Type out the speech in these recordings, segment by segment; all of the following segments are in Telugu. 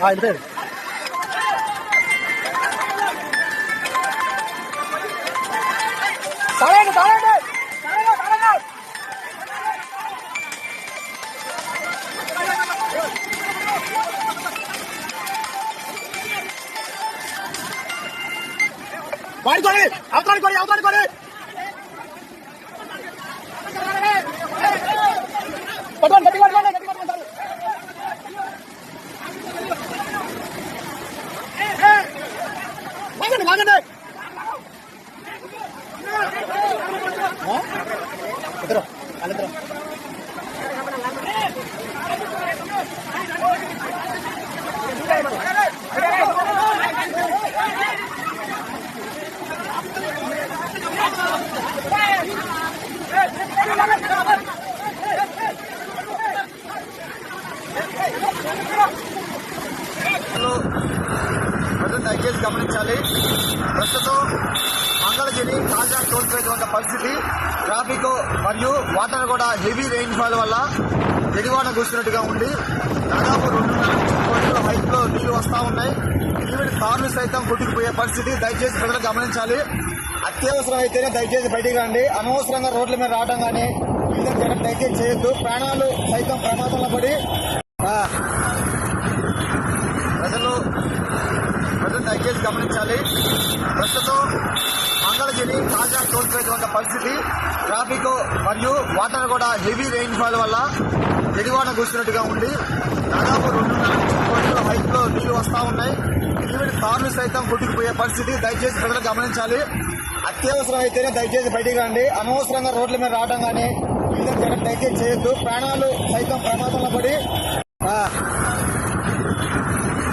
వెళ్ళిపోయాడు తాగండి తాగండి. వాడుకోండి కొడి అవతలాడుకోండి కొడి వాగండి వాగండి ఇద్దరు వాళ్ళిద్దరు ప్రజలు దయచేసి గమనించాలి. ప్రస్తుతం మంగళగిరి తాజా కోల్పోయేటువంటి పరిస్థితి. ట్రాఫిక్ మరియు వాటర్ కూడా హెవీ రెయిన్ ఫాల్ వల్ల ఎడివాన కూర్చున్నట్టుగా ఉంది. దాదాపు రెండున్నర హైట్లో నీళ్ళు వస్తూ ఉన్నాయి. ఈవెన్ కార్లు సైతం కొట్టుకుపోయే పరిస్థితి. దయచేసి ప్రజలు గమనించాలి. అత్యవసరం అయితేనే దయచేసి బయటికి రండి. అనవసరంగా రోడ్ల మీద రావడం కానీ ఈ దయచేసి చేయొద్దు. ప్రాణాలు సైతం ప్రమాదంలో పడి ప్రజలు దయచేసి గమనించాలి. ప్రస్తుతం మంగళగిరి తాజా కోల్పోయేటువంటి పరిస్థితి ట్రాఫిక్ మరియు వాటర్ కూడా హెవీ రెయిన్ ఫాల్ వల్ల ఎడివాన కూర్చున్నట్టుగా ఉంది. దాదాపు రెండున్నర నుంచి హైట్లో నీళ్ళు వస్తూ ఉన్నాయి. ఈవెన్ కార్లు సైతం కొట్టుకుపోయే పరిస్థితి. దయచేసి ప్రజలు గమనించాలి. అత్యవసరం అయితేనే దయచేసి బయటికి రండి. అనవసరంగా రోడ్ల మీద రావడం కానీ ఈ విధంగా దయచేసి చేయొద్దు. ప్రాణాలు సైతం ప్రమాదంలో పడి ఆ,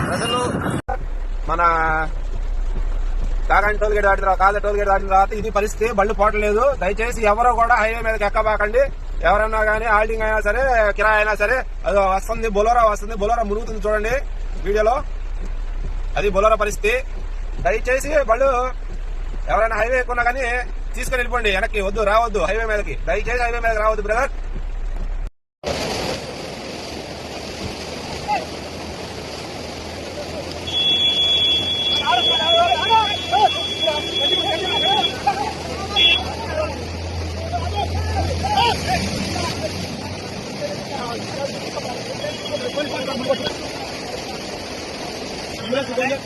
ప్రజలు మన కాకాని టోల్ గేట్ దాటిన తర్వాత కాళ్ళ టోల్ గేట్ దాటిన తర్వాత ఇది పరిస్థితి బళ్ళు పోవట్లేదు దయచేసి ఎవరో కూడా హైవే మీదకి ఎక్కబాకండి. ఎవరన్నా కానీ హాల్టింగ్ అయినా సరే కిరాయి అయినా సరే అది వస్తుంది బొలోరా వస్తుంది బొలోరా మురుగుతుంది చూడండి వీడియోలో. అది బొలోరా పరిస్థితి. దయచేసి బళ్ళు ఎవరైనా హైవే ఎక్కున్నా కానీ తీసుకుని వెళ్ళిపోండి వెనక్కి వద్దు రావద్దు హైవే మీదకి. దయచేసి హైవే మీదకి రావద్దు బ్రదర్. Gracias.